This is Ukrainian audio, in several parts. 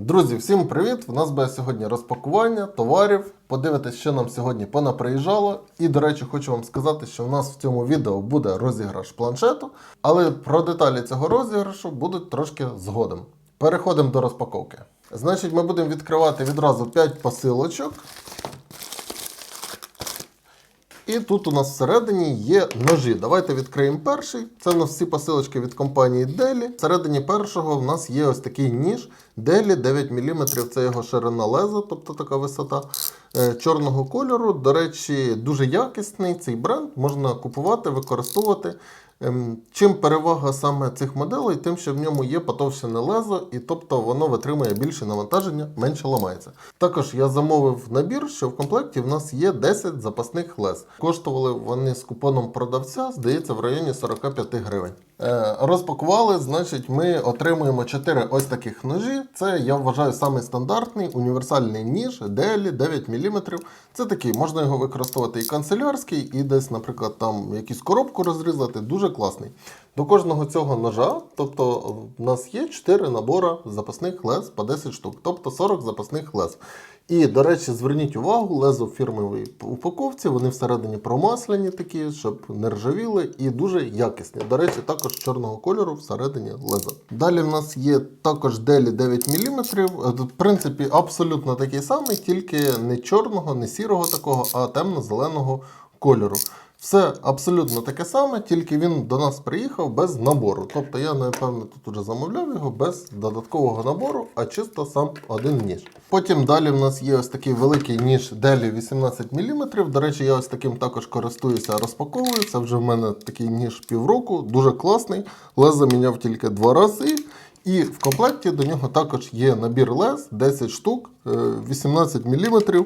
Друзі, всім привіт! У нас буде сьогодні розпакування товарів. Подивитись, що нам сьогодні понаприїжджало. І, до речі, хочу вам сказати, що в нас в цьому відео буде розіграш планшету, але про деталі цього розіграшу будуть трошки згодом. Переходимо до розпаковки. Значить, ми будемо відкривати відразу 5 посилочок. І тут у нас всередині є ножі. Давайте відкриємо перший. Це в нас всі посилочки від компанії Deli. Всередині першого в нас є ось такий ніж Deli 9 мм. Це його ширина леза, тобто така висота е, чорного кольору. До речі, дуже якісний цей бренд можна купувати, використовувати. Ем, Чим перевага саме цих моделей, тим, що в ньому є потовщене лезо, і тобто воно витримує більше навантаження, менше ламається. Також я замовив набір, що в комплекті в нас є 10 запасних лез. Коштували вони з купоном продавця, здається, в районі 45 гривень. Е, розпакували, значить, ми отримуємо 4 ось таких ножі. Це я вважаю самий стандартний універсальний ніж DL 9 мм. Це такий, можна його використовувати і канцелярський, і десь, наприклад, там якусь коробку розрізати. Дуже класний. До кожного цього ножа, тобто в нас є 4 набори запасних лез по 10 штук, тобто 40 запасних лез. І, до речі, зверніть увагу, лезо в фірмовій упаковці, вони всередині промасляні такі, щоб не ржавіли, і дуже якісні. До речі, також чорного кольору всередині леза. Далі в нас є також делі 9 мм. В принципі, абсолютно такий самий, тільки не чорного, не сірого такого, а темно-зеленого кольору. Все абсолютно таке саме, тільки він до нас приїхав без набору. Тобто я, напевно, тут уже замовляв його без додаткового набору, а чисто сам один ніж. Потім далі в нас є ось такий великий ніж Deli 18 мм. До речі, я ось таким також користуюся, розпаковую. Це вже в мене такий ніж півроку, дуже класний. Лез заміняв тільки два рази. І в комплекті до нього також є набір лез 10 штук, е, 18 мм.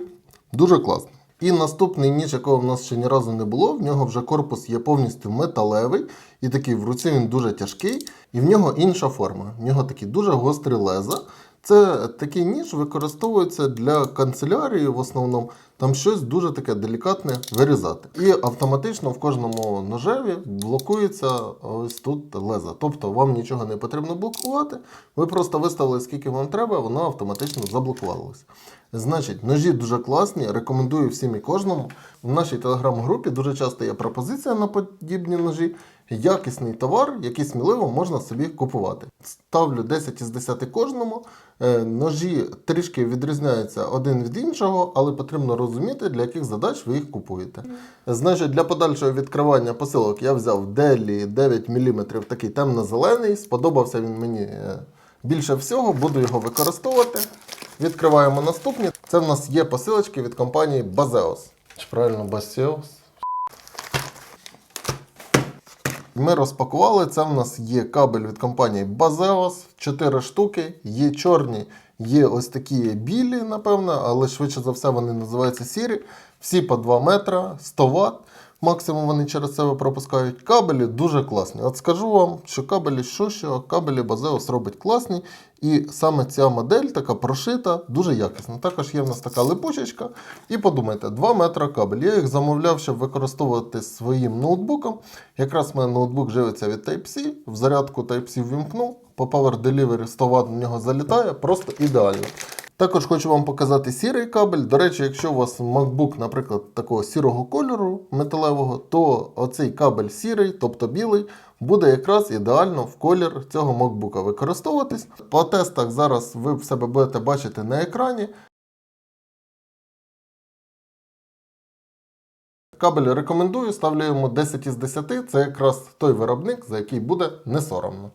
Дуже класний. І наступний ніж, якого в нас ще ні разу не було, в нього вже корпус є повністю металевий, і такий в руці він дуже тяжкий, і в нього інша форма. В нього такі дуже гострі леза. Це такий ніж використовується для канцелярії в основному. Там щось дуже таке делікатне вирізати. І автоматично в кожному ножеві блокується ось тут леза. Тобто вам нічого не потрібно блокувати. Ви просто виставили, скільки вам треба, воно автоматично заблокувалося. Значить, ножі дуже класні, рекомендую всім і кожному. В нашій телеграм-групі дуже часто є пропозиція на подібні ножі. Якісний товар, який сміливо можна собі купувати. Ставлю 10 із 10 кожному. Е, Ножі трішки відрізняються один від іншого, але потрібно розуміти, для яких задач ви їх купуєте. Значить, для подальшого відкривання посилок я взяв Deli 9 мм, такий темно-зелений. Сподобався він мені е, більше всього, буду його використовувати. Відкриваємо наступні. Це в нас є посилочки від компанії Bazeos. Чи правильно Baseos? Ми розпакували. Це в нас є кабель від компанії Bazeos, 4 штуки, є чорні, є ось такі білі, напевно, але швидше за все вони називаються сірі. Всі по 2 метра, 100 Вт. Максимум вони через себе пропускають. Кабелі дуже класні. От скажу вам, що кабелі що, що кабелі Bazeos робить класні. І саме ця модель така прошита, дуже якісна. Також є в нас така липучечка. І подумайте, 2 метра кабель. Я їх замовляв, щоб використовувати своїм ноутбуком. Якраз в мене ноутбук живиться від Type-C, в зарядку Type-C ввімкнув, по Power Delivery 100 Вт в нього залітає, просто ідеально. Також хочу вам показати сірий кабель. До речі, якщо у вас MacBook, наприклад, такого сірого кольору металевого, то оцей кабель сірий, тобто білий, буде якраз ідеально в колір цього MacBook використовуватись. По тестах зараз ви в себе будете бачити на екрані. Кабель рекомендую, ставлю йому 10 із 10. Це якраз той виробник, за який буде не соромно.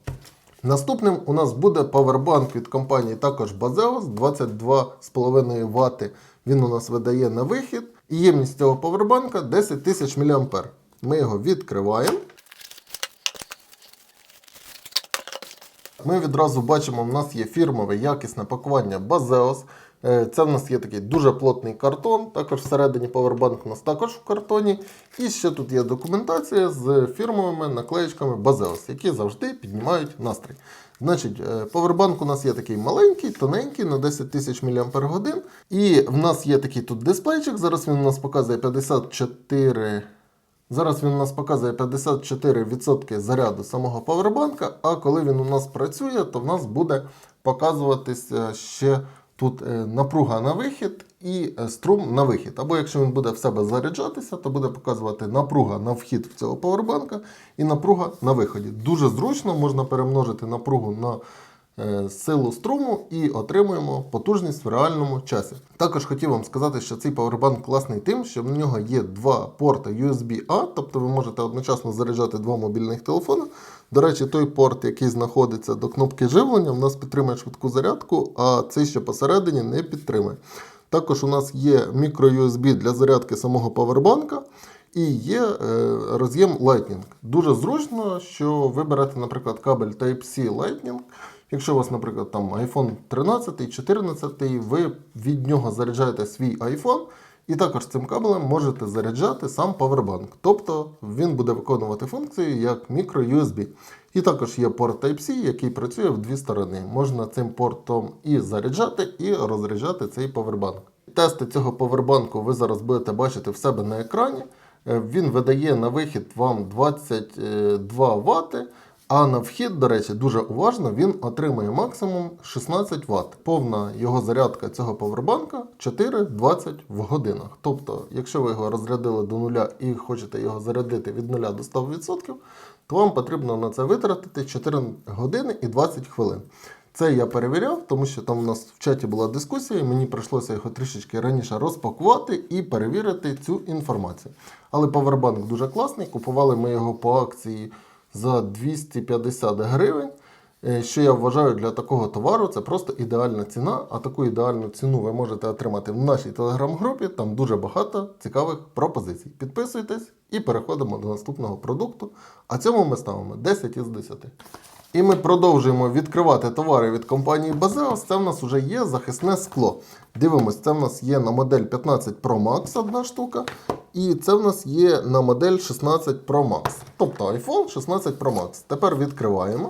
Наступним у нас буде павербанк від компанії також Bazeos 22,5 Вт. Він у нас видає на вихід. І ємність цього павербанка 10 тисяч мА. Ми його відкриваємо. Ми відразу бачимо, в нас є фірмове якісне пакування Bazeos. Е, Це в нас є такий дуже плотний картон. Також всередині павербанк у нас також в картоні. І ще тут є документація з фірмовими наклеєчками Bazeos, які завжди піднімають настрій. Значить, е, павербанк у нас є такий маленький, тоненький на 10 тисяч мАч. І в нас є такий тут дисплейчик. Зараз він у нас показує 54 Зараз він у нас показує 54% заряду самого павербанка, а коли він у нас працює, то в нас буде показуватися ще тут е, напруга на вихід і е, струм на вихід. Або якщо він буде в себе заряджатися, то буде показувати напруга на вхід в цього павербанка і напруга на виході. Дуже зручно можна перемножити напругу на е, силу струму і отримуємо потужність в реальному часі. Також хотів вам сказати, що цей павербанк класний тим, що в нього є два порти USB-A, тобто ви можете одночасно заряджати два мобільних телефони. До речі, той порт, який знаходиться до кнопки живлення, в нас підтримує швидку зарядку, а цей, що посередині, не підтримує. Також у нас є мікро-USB для зарядки самого павербанка. І є е, роз'єм Lightning. Дуже зручно, що ви берете, наприклад, кабель Type-C Lightning. Якщо у вас, наприклад, там iPhone 13, 14, ви від нього заряджаєте свій iPhone, і також цим кабелем можете заряджати сам Powerbank. Тобто він буде виконувати функцію як мікро-USB. І також є порт Type-C, який працює в дві сторони. Можна цим портом і заряджати, і розряджати цей Powerbank. Тести цього повербанку ви зараз будете бачити в себе на екрані. Е, Він видає на вихід вам 22 Вт, а на вхід, до речі, дуже уважно, він отримує максимум 16 Вт. Повна його зарядка цього повербанка 4,20 в годинах. Тобто, якщо ви його розрядили до нуля і хочете його зарядити від 0 до 100%, то вам потрібно на це витратити 4 години і 20 хвилин. Це я перевіряв, тому що там у нас в чаті була дискусія, і мені прийшлося його трішечки раніше розпакувати і перевірити цю інформацію. Але Powerbank дуже класний. Купували ми його по акції за 250 гривень. Е, Що я вважаю для такого товару, це просто ідеальна ціна. А таку ідеальну ціну ви можете отримати в нашій телеграм-групі. Там дуже багато цікавих пропозицій. Підписуйтесь і переходимо до наступного продукту. А цьому ми ставимо 10 із 10. І ми продовжуємо відкривати товари від компанії Базеос. Це в нас вже є захисне скло. Дивимось, це в нас є на модель 15 Pro Max одна штука. І це в нас є на модель 16 Pro Max. Тобто iPhone 16 Pro Max. Тепер відкриваємо.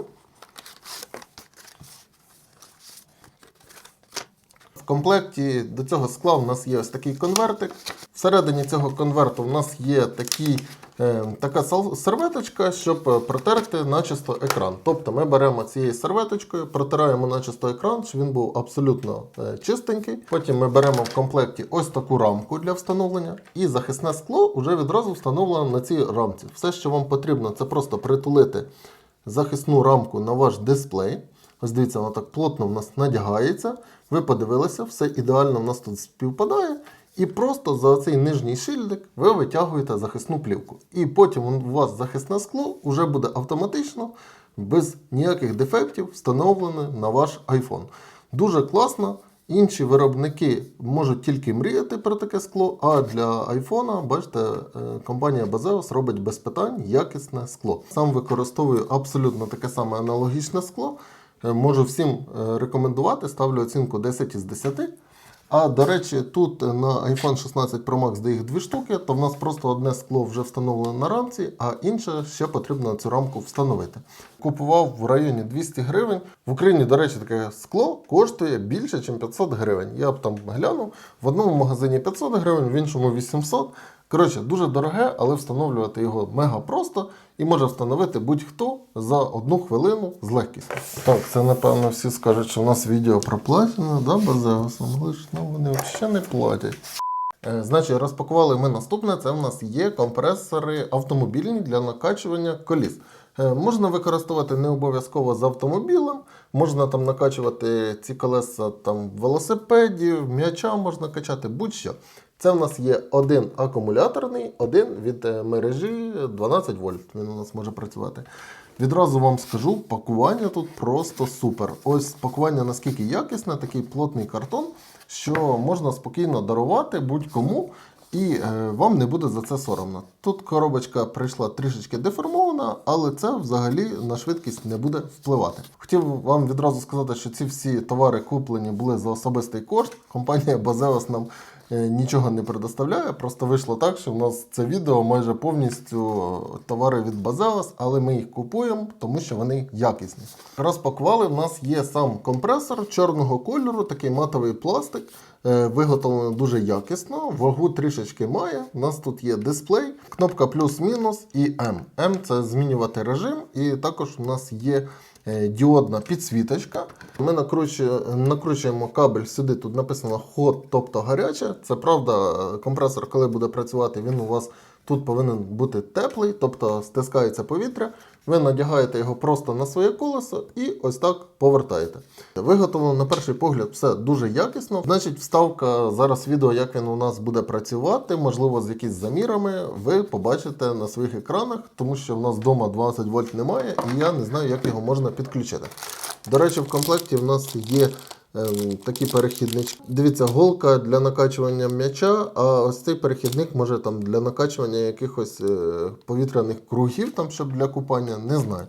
Комплекті до цього скла у нас є ось такий конвертик. Всередині цього конверту у нас є такі, е, така серветочка, щоб е, протерти начисто екран. Тобто ми беремо цією серветочкою, протираємо начисто екран, щоб він був абсолютно е, чистенький. Потім ми беремо в комплекті ось таку рамку для встановлення. І захисне скло вже відразу встановлено на цій рамці. Все, що вам потрібно, це просто притулити захисну рамку на ваш дисплей. Ось дивіться, вона так плотно в нас надягається. Ви подивилися, все ідеально в нас тут співпадає. І просто за цей нижній шильдик ви витягуєте захисну плівку. І потім у вас захисне скло вже буде автоматично, без ніяких дефектів, встановлене на ваш iPhone. Дуже класно. Інші виробники можуть тільки мріяти про таке скло, а для айфона, бачите, е, компанія Bazeos робить без питань якісне скло. Сам використовую абсолютно таке саме аналогічне скло. Е, Можу всім е, рекомендувати, ставлю оцінку 10 із 10. А до речі, тут на iPhone 16 Pro Max, де їх дві штуки, то в нас просто одне скло вже встановлено на рамці, а інше ще потрібно цю рамку встановити. Купував в районі 200 гривень. В Україні, до речі, таке скло коштує більше, ніж 500 гривень. Я б там глянув. В одному магазині 500 гривень, в іншому 800. Коротше, дуже дороге, але встановлювати його мега просто і може встановити будь-хто за одну хвилину з легкістю. Так, це напевно всі скажуть, що у нас відео про платіну, да, Базеусом, але ж ну, вони взагалі не платять. Е, Значить, розпакували ми наступне. Це в нас є компресори автомобільні для накачування коліс. Е, Можна використовувати не обов'язково з автомобілем, можна там накачувати ці колеса там велосипедів, м'яча можна качати, будь-що. Це в нас є один акумуляторний, один від е, мережі 12 вольт. Він у нас може працювати. Відразу вам скажу, пакування тут просто супер. Ось пакування наскільки якісне, такий плотний картон, що можна спокійно дарувати будь-кому. І е, вам не буде за це соромно. Тут коробочка прийшла трішечки деформована, але це взагалі на швидкість не буде впливати. Хотів вам відразу сказати, що ці всі товари куплені були за особистий кошт. Компанія Bazeos нам нічого не предоставляє. Просто вийшло так, що в нас це відео майже повністю товари від Bazeos, але ми їх купуємо, тому що вони якісні. Розпакували, в нас є сам компресор чорного кольору, такий матовий пластик. е, виготовлено дуже якісно, вагу трішечки має. У нас тут є дисплей, кнопка плюс-мінус і М. М це змінювати режим, і також у нас є е, діодна підсвіточка. Ми накручуємо, накручуємо кабель сюди. Тут написано ход, тобто гаряче. Це правда, компресор, коли буде працювати, він у вас тут повинен бути теплий, тобто стискається повітря. Ви надягаєте його просто на своє колесо і ось так повертаєте. Виготовлено на перший погляд все дуже якісно. Значить, вставка зараз відео, як він у нас буде працювати, можливо, з якісь замірами, ви побачите на своїх екранах, тому що в нас вдома 12 вольт немає, і я не знаю, як його можна підключити. До речі, в комплекті в нас є такі перехіднички. Дивіться, голка для накачування м'яча, а ось цей перехідник може там для накачування якихось е, повітряних кругів, там, щоб для купання, не знаю.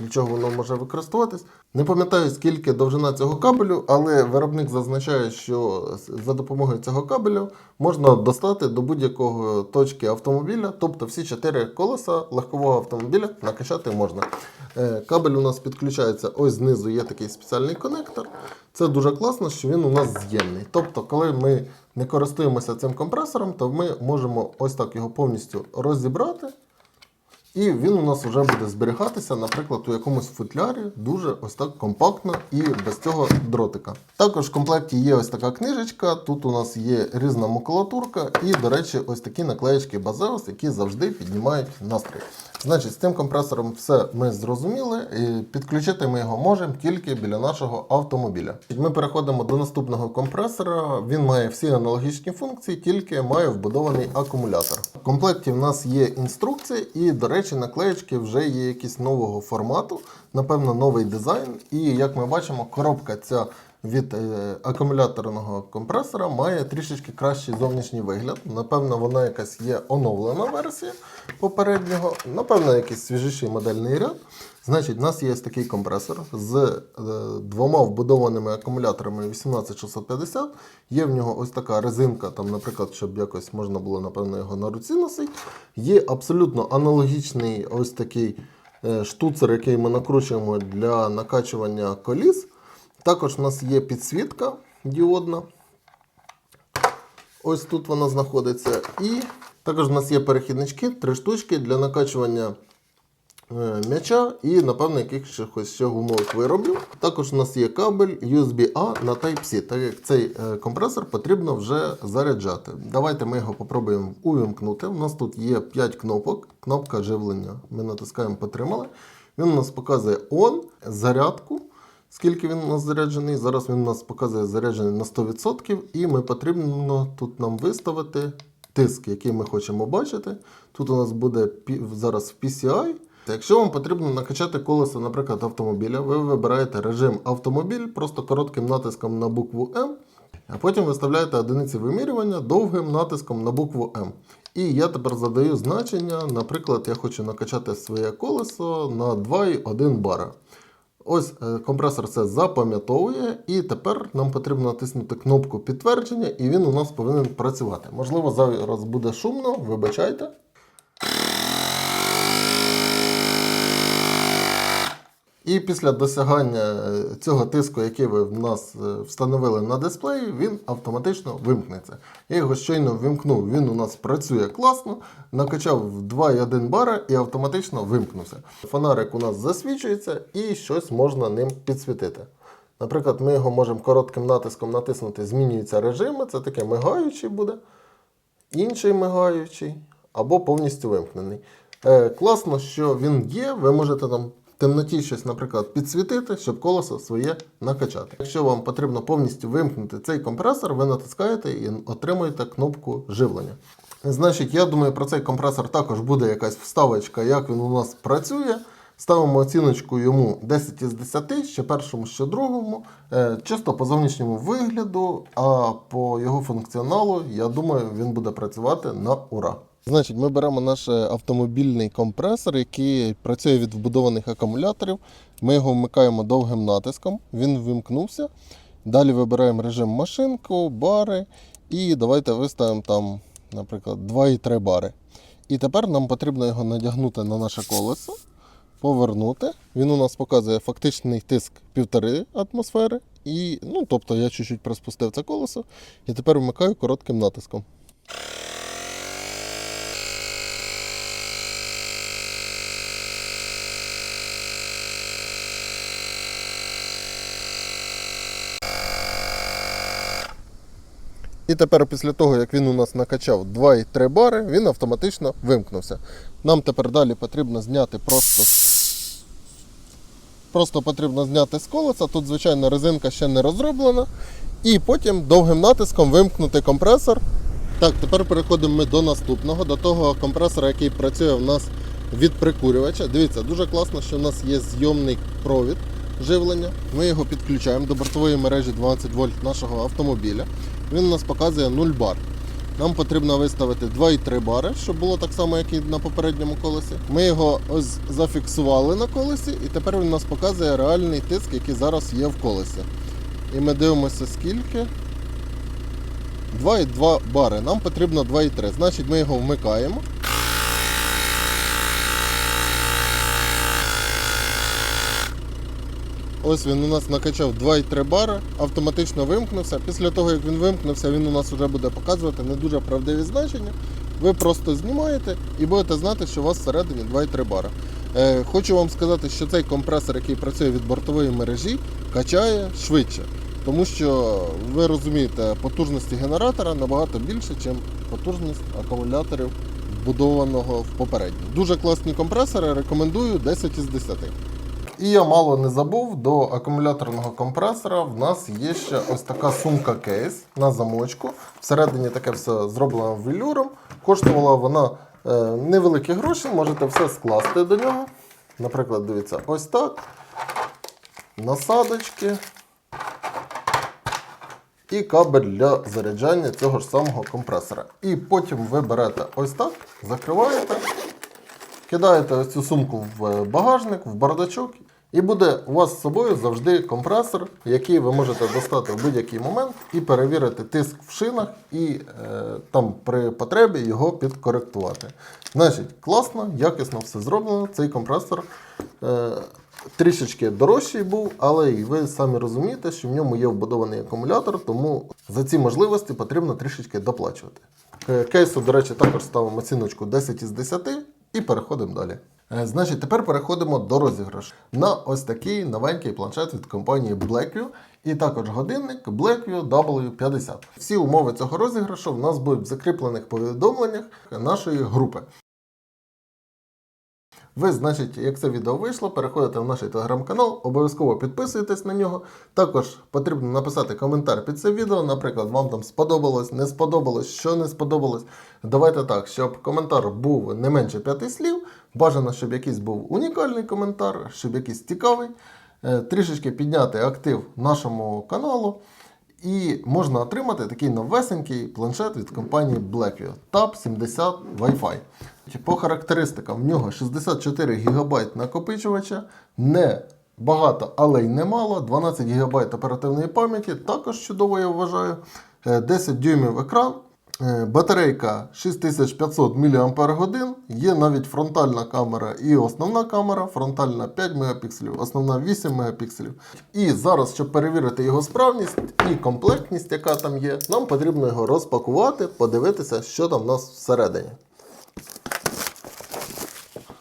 Для чого воно може використовуватись. Не пам'ятаю, скільки довжина цього кабелю, але виробник зазначає, що за допомогою цього кабелю можна достати до будь-якого точки автомобіля, тобто всі чотири колеса легкового автомобіля накачати можна. Е, Кабель у нас підключається ось знизу є такий спеціальний конектор. Це дуже класно, що він у нас з'ємний. Тобто, коли ми не користуємося цим компресором, то ми можемо ось так його повністю розібрати. І він у нас вже буде зберігатися, наприклад, у якомусь футлярі дуже ось так компактно і без цього дротика. Також в комплекті є ось така книжечка. Тут у нас є різна макулатурка, і, до речі, ось такі наклеєчки Базеус, які завжди піднімають настрій. Значить, з цим компресором все ми зрозуміли. І підключити ми його можемо тільки біля нашого автомобіля. Ми переходимо до наступного компресора. Він має всі аналогічні функції, тільки має вбудований акумулятор. В комплекті в нас є інструкція, і, до речі, наклеєчки вже є якісь нового формату, напевно, новий дизайн. І як ми бачимо, коробка ця від е, акумуляторного компресора має трішечки кращий зовнішній вигляд. Напевно, вона якась є оновлена версія попереднього, напевно, якийсь свіжіший модельний ряд. Значить, у нас є такий компресор з е, двома вбудованими акумуляторами 18650. Є в нього ось така резинка, там, наприклад, щоб якось можна було, напевно, його на руці носити. Є абсолютно аналогічний ось такий е, штуцер, який ми накручуємо для накачування коліс. Також у нас є підсвітка діодна. Ось тут вона знаходиться. І також у нас є перехіднички, три штучки для накачування м'яча і, напевно, якихось ще гумових виробів. Також у нас є кабель USB-A на Type-C, так як цей е, компресор потрібно вже заряджати. Давайте ми його попробуємо увімкнути. У нас тут є 5 кнопок. Кнопка живлення. Ми натискаємо Потримали. Він у нас показує ON, зарядку. Скільки він у нас заряджений? Зараз він у нас показує заряджений на 100%, і ми потрібно тут нам виставити тиск, який ми хочемо бачити. Тут у нас буде зараз PCI. Якщо вам потрібно накачати колесо, наприклад, автомобіля, ви вибираєте режим автомобіль просто коротким натиском на букву М, а потім виставляєте одиниці вимірювання довгим натиском на букву М. І я тепер задаю значення, наприклад, я хочу накачати своє колесо на 2,1 бара. Ось е, компресор це запам'ятовує, і тепер нам потрібно натиснути кнопку підтвердження, і він у нас повинен працювати. Можливо, зараз буде шумно, вибачайте. І після досягання е, цього тиску, який ви в нас е, встановили на дисплеї, він автоматично вимкнеться. Я його щойно вимкнув, він у нас працює класно, накачав 2,1 бара і автоматично вимкнувся. Фонарик у нас засвічується і щось можна ним підсвітити. Наприклад, ми його можемо коротким натиском натиснути, змінюються режими, це таке мигаючий буде, інший мигаючий або повністю вимкнений. Е, класно, що він є, ви можете там темноті щось, наприклад, підсвітити, щоб колесо своє накачати. Якщо вам потрібно повністю вимкнути цей компресор, ви натискаєте і отримуєте кнопку живлення. Значить, я думаю, про цей компресор також буде якась вставочка, як він у нас працює. Ставимо оціночку йому 10 із 10, ще першому, ще другому. Е, Чисто по зовнішньому вигляду, а по його функціоналу, я думаю, він буде працювати на ура. Значить, ми беремо наш е, автомобільний компресор, який працює від вбудованих акумуляторів. Ми його вмикаємо довгим натиском, він вимкнувся. Далі вибираємо режим машинку, бари. І давайте виставимо там, наприклад, 2,3 бари. І тепер нам потрібно його надягнути на наше колесо, повернути. Він у нас показує фактичний тиск 1,5 атмосфери. І, ну, тобто я чуть-чуть приспустив це колесо і тепер вмикаю коротким натиском. І тепер, після того, як він у нас накачав 2,3 бари, він автоматично вимкнувся. Нам тепер далі потрібно зняти просто. Просто потрібно зняти з колеса. Тут, звичайно, резинка ще не розроблена. І потім довгим натиском вимкнути компресор. Так, тепер переходимо ми до наступного, до того компресора, який працює в нас від прикурювача. Дивіться, дуже класно, що в нас є зйомний провід живлення. Ми його підключаємо до бортової мережі 12 вольт нашого автомобіля. Він у нас показує 0 бар. Нам потрібно виставити 2,3 бари, щоб було так само, як і на попередньому колесі. Ми його ось зафіксували на колесі, і тепер він у нас показує реальний тиск, який зараз є в колесі. І ми дивимося скільки. 2,2 бари. Нам потрібно 2,3. Значить, ми його вмикаємо. Ось він у нас накачав 2,3 бари, автоматично вимкнувся. Після того, як він вимкнувся, він у нас вже буде показувати не дуже правдиві значення. Ви просто знімаєте і будете знати, що у вас всередині 2,3 бара. Е, хочу вам сказати, що цей компресор, який працює від бортової мережі, качає швидше. Тому що ви розумієте, потужності генератора набагато більше, ніж потужність акумуляторів вбудованого в попередній. Дуже класні компресори, рекомендую 10 із 10. І я мало не забув, до акумуляторного компресора в нас є ще ось така сумка кейс на замочку. Всередині таке все зроблено велюром. Коштувала вона е, невеликі гроші, можете все скласти до нього. Наприклад, дивіться, ось так. Насадочки. І кабель для заряджання цього ж самого компресора. І потім ви берете ось так, закриваєте. Кидаєте ось цю сумку в багажник, в бардачок, і буде у вас з собою завжди компресор, який ви можете достати в будь-який момент і перевірити тиск в шинах, і е, там при потребі його підкоректувати. Значить, класно, якісно все зроблено. Цей компресор е, трішечки дорожчий був, але і ви самі розумієте, що в ньому є вбудований акумулятор, тому за ці можливості потрібно трішечки доплачувати. Е, Кейсу, до речі, також ставимо оціночку 10 із 10 і переходимо далі. Е, Значить, тепер переходимо до розіграшу. На ось такий новенький планшет від компанії Blackview і також годинник Blackview W50. Всі умови цього розіграшу в нас будуть в закріплених повідомленнях нашої групи. Ви, значить, як це відео вийшло, переходите в наш телеграм-канал, обов'язково підписуєтесь на нього. Також потрібно написати коментар під це відео. Наприклад, вам там сподобалось, не сподобалось, що не сподобалось. Давайте так, щоб коментар був не менше п'яти слів. Бажано, щоб якийсь був унікальний коментар, щоб якийсь цікавий. Е, Трішечки підняти актив нашому каналу. І можна отримати такий новесенький планшет від компанії Blackview Tab 70 Wi-Fi. По характеристикам в нього 64 ГБ накопичувача, не багато, але й немало. 12 ГБ оперативної пам'яті, також чудово я вважаю. Е, 10 дюймів екран. Е, Батарейка 6500 мАч, є навіть фронтальна камера і основна камера, фронтальна 5 Мп, основна 8 Мп. І зараз, щоб перевірити його справність і комплектність, яка там є, нам потрібно його розпакувати, подивитися, що там в нас всередині.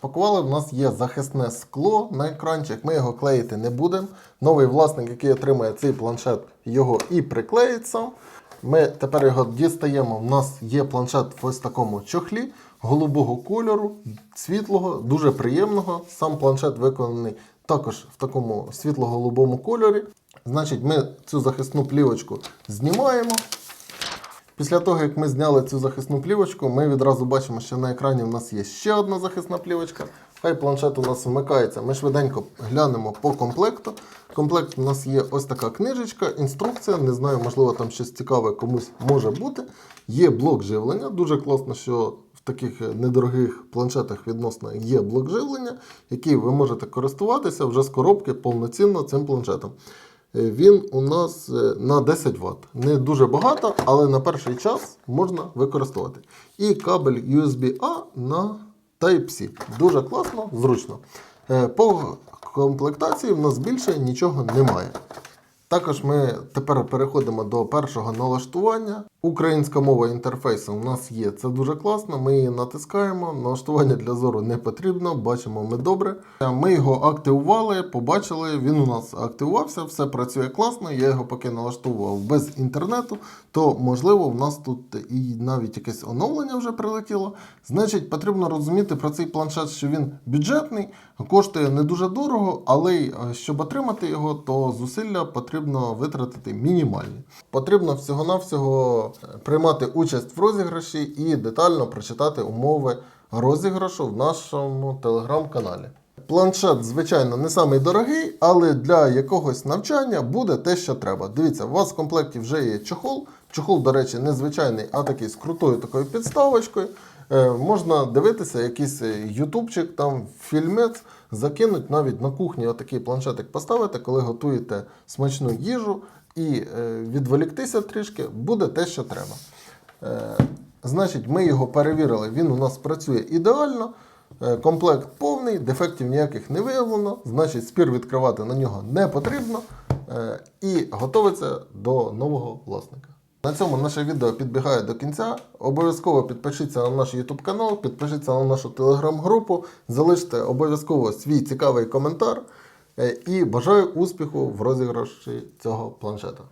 Пакували в нас є захисне скло на екранчик. Ми його клеїти не будемо. Новий власник, який отримає цей планшет, його і приклеїть сам. Ми тепер його дістаємо. У нас є планшет в ось такому чохлі голубого кольору, світлого, дуже приємного. Сам планшет виконаний також в такому світло-голубому кольорі. Значить, ми цю захисну плівочку знімаємо. Після того, як ми зняли цю захисну плівочку, ми відразу бачимо, що на екрані у нас є ще одна захисна плівочка. Хай планшет у нас вмикається. Ми швиденько глянемо по комплекту. Комплект у нас є ось така книжечка, інструкція. Не знаю, можливо, там щось цікаве комусь може бути. Є блок живлення. Дуже класно, що в таких недорогих планшетах відносно є блок живлення, який ви можете користуватися вже з коробки повноцінно цим планшетом. Е, Він у нас е, на 10 Вт. Не дуже багато, але на перший час можна використовувати. І кабель USB-A на Type-C. Дуже класно, зручно. Е, По комплектації в нас більше нічого немає. Також ми тепер переходимо до першого налаштування. Українська мова інтерфейсу у нас є. Це дуже класно. Ми її натискаємо. Налаштування для зору не потрібно. Бачимо ми добре. Ми його активували, побачили. Він у нас активувався, все працює класно. Я його поки налаштовував без інтернету. То можливо, в нас тут і навіть якесь оновлення вже прилетіло. Значить, потрібно розуміти про цей планшет, що він бюджетний, коштує не дуже дорого, але е, щоб отримати його, то зусилля потрібно витратити мінімальні. Потрібно всього-навсього е, приймати участь в розіграші і детально прочитати умови розіграшу в нашому телеграм-каналі. Планшет, звичайно, не самий дорогий, але для якогось навчання буде те, що треба. Дивіться, у вас в комплекті вже є чохол. Чохол, до речі, не звичайний, а такий з крутою такою підставочкою. Е, можна дивитися якийсь е, ютубчик, там фільмець, закинуть навіть на кухні отакий планшетик поставити, коли готуєте смачну їжу і е, відволіктися трішки, буде те, що треба. Е, Значить, ми його перевірили, він у нас працює ідеально. Е, Комплект повний, дефектів ніяких не виявлено, значить спір відкривати на нього не потрібно і готовиться до нового власника. На цьому наше відео підбігає до кінця. Обов'язково підпишіться на наш YouTube канал, підпишіться на нашу телеграм-групу, залиште обов'язково свій цікавий коментар е, і бажаю успіху в розіграші цього планшета.